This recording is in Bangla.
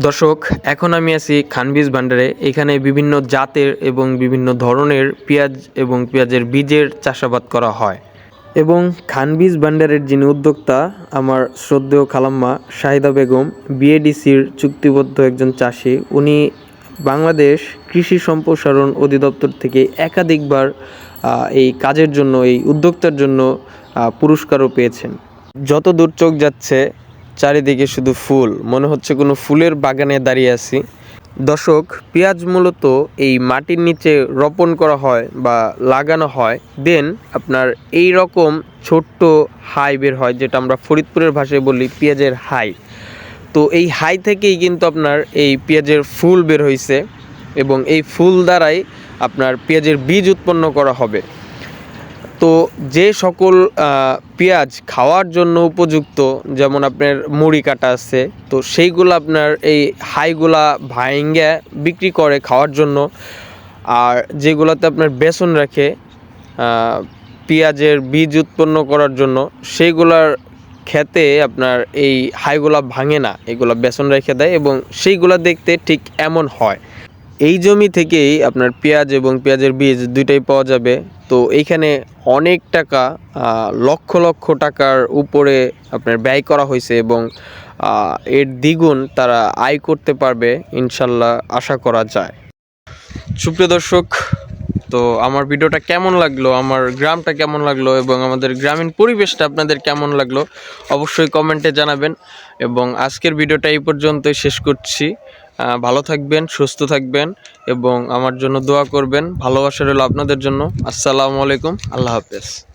দর্শক, এখন আমি আছি খানবীজ ভান্ডারে। এখানে বিভিন্ন জাতের এবং বিভিন্ন ধরনের পেঁয়াজ এবং পেঁয়াজের বীজের চাষাবাদ করা হয়। এবং খানবীজ ভান্ডারের যিনি উদ্যোক্তা, আমার শ্রদ্ধেয় খালাম্মা শাহিদা বেগম, বিএডিসির চুক্তিবদ্ধ একজন চাষি, উনি বাংলাদেশ কৃষি সম্প্রসারণ অধিদপ্তর থেকে একাধিকবার এই কাজের জন্য, এই উদ্যোক্তার জন্য পুরস্কারও পেয়েছেন। যত দূর চোখ যাচ্ছে চারিদিকে শুধু ফুল। মনে হচ্ছে কোনো ফুলের বাগানে দাঁড়িয়ে আছি। দর্শক, পেঁয়াজ মূলত এই মাটির নিচে রোপণ করা হয় বা লাগানো হয়। দেন আপনার এই রকম ছোট্ট হাই বের হয়, যেটা আমরা ফরিদপুরের ভাষায় বলি পেঁয়াজের হাই। তো এই হাই থেকেই কিন্তু আপনার এই পেঁয়াজের ফুল বের হয়েছে এবং এই ফুল দ্বারাই আপনার পেঁয়াজের বীজ উৎপন্ন করা হবে। তো যে সকল পেঁয়াজ খাওয়ার জন্য উপযুক্ত, যেমন আপনার মুড়ি কাটা আছে, তো সেইগুলো আপনার এই হাইগুলা ভাইঙ্গা বিক্রি করে খাওয়ার জন্য। আর যেগুলোতে আপনার বেসন রাখে পেঁয়াজের বীজ উৎপন্ন করার জন্য, সেইগুলার খেতে আপনার এই হাইগুলা ভাঙে না, এগুলা বেসন রেখে দেয় এবং সেইগুলা দেখতে ঠিক এমন হয়। এই জমি থেকেই আপনার পেঁয়াজ এবং পেঁয়াজের বীজ দুইটাই পাওয়া যাবে। তো এইখানে অনেক টাকা লক্ষ লক্ষ টাকার উপরে আপনার ব্যয় করা হয়েছে এবং এর দ্বিগুণ তারা আয় করতে পারবে ইনশাল্লাহ আশা করা যায়। সুপ্রিয় দর্শক, তো আমার ভিডিওটা কেমন লাগল, আমার গ্রামটা কেমন লাগল এবং আমাদের গ্রামীণ পরিবেশটা আপনাদের কেমন লাগল অবশ্যই কমেন্টে জানাবেন। এবং আজকের ভিডিওটা এই পর্যন্তই, শেষ করছি। ভালো থাকবেন, সুস্থ থাকবেন এবং আমার জন্য দোয়া করবেন। ভালোবাসা রইল আপনাদের জন্য। আসসালামু আলাইকুম। আল্লাহ হাফেজ।